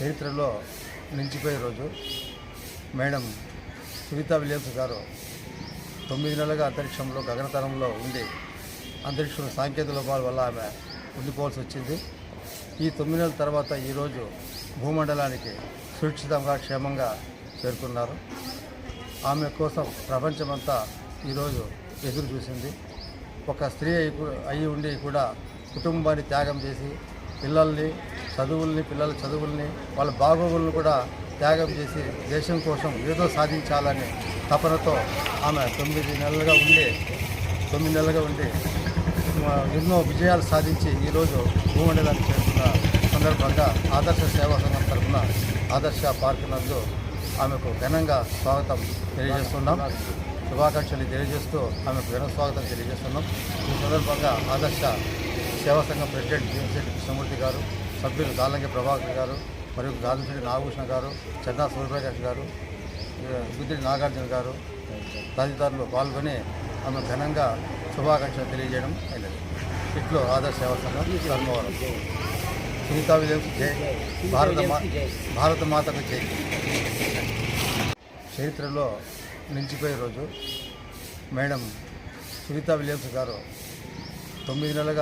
చరిత్రలో నిలిచిపోయే రోజు మేడం సునీత విలియమ్స్ గారు తొమ్మిది నెలలుగా అంతరిక్షంలో గగనతలంలో ఉండి అంతరిక్షం సాంకేతిక లోపాల వల్ల ఆమె ఉండిపోవాల్సి వచ్చింది. ఈ తొమ్మిది నెలల తర్వాత ఈరోజు భూమండలానికి సురక్షితంగా క్షేమంగా చేరుకున్నారు. ఆమె కోసం ప్రపంచమంతా ఈరోజు ఎదురు చూసింది. ఒక స్త్రీ అయి అయి ఉండి కూడా కుటుంబాన్ని త్యాగం చేసి పిల్లల్ని చదువుల్ని పిల్లల చదువుల్ని వాళ్ళ బాగోగులను కూడా త్యాగం చేసి దేశం కోసం ఏదో సాధించాలని తపనతో ఆమె తొమ్మిది నెలలుగా ఉండి తొమ్మిది నెలలుగా ఉండి ఎన్నో విజయాలు సాధించి ఈరోజు భూమండలాన్ని చేస్తున్న సందర్భంగా ఆదర్శ సేవా సంఘం తరఫున ఆదర్శ పార్క్ నందు ఆమెకు ఘనంగా స్వాగతం తెలియజేస్తున్నాం. శుభాకాంక్షలు తెలియజేస్తూ ఆమెకు ఘన స్వాగతం తెలియజేస్తున్నాం. ఈ సందర్భంగా ఆదర్శ సేవా సంఘం ప్రెసిడెంట్ భీమశెట్టి కృష్ణమూర్తి గారు సభ్యులు దాలంగి ప్రభాకర్ గారు మరియు గాజుశెట్టి నాగభూషణ గారు చెన్నా సూర్యప్రకాష్ గారు గుద్దిరి నాగార్జున గారు తదితరులు పాల్గొని ఆమె ఘనంగా శుభాకాంక్షలు తెలియజేయడం అయినది. ఇట్లో ఆదర్శ సేవా సంఘం ధర్మవరం. సునీతా విలియమ్స్ జై. భారత మా భారత మాతకు జై. చరిత్రలో నిలిచిపోయే రోజు మేడం సునీతా విలియమ్స్ గారు తొమ్మిది నెలలుగా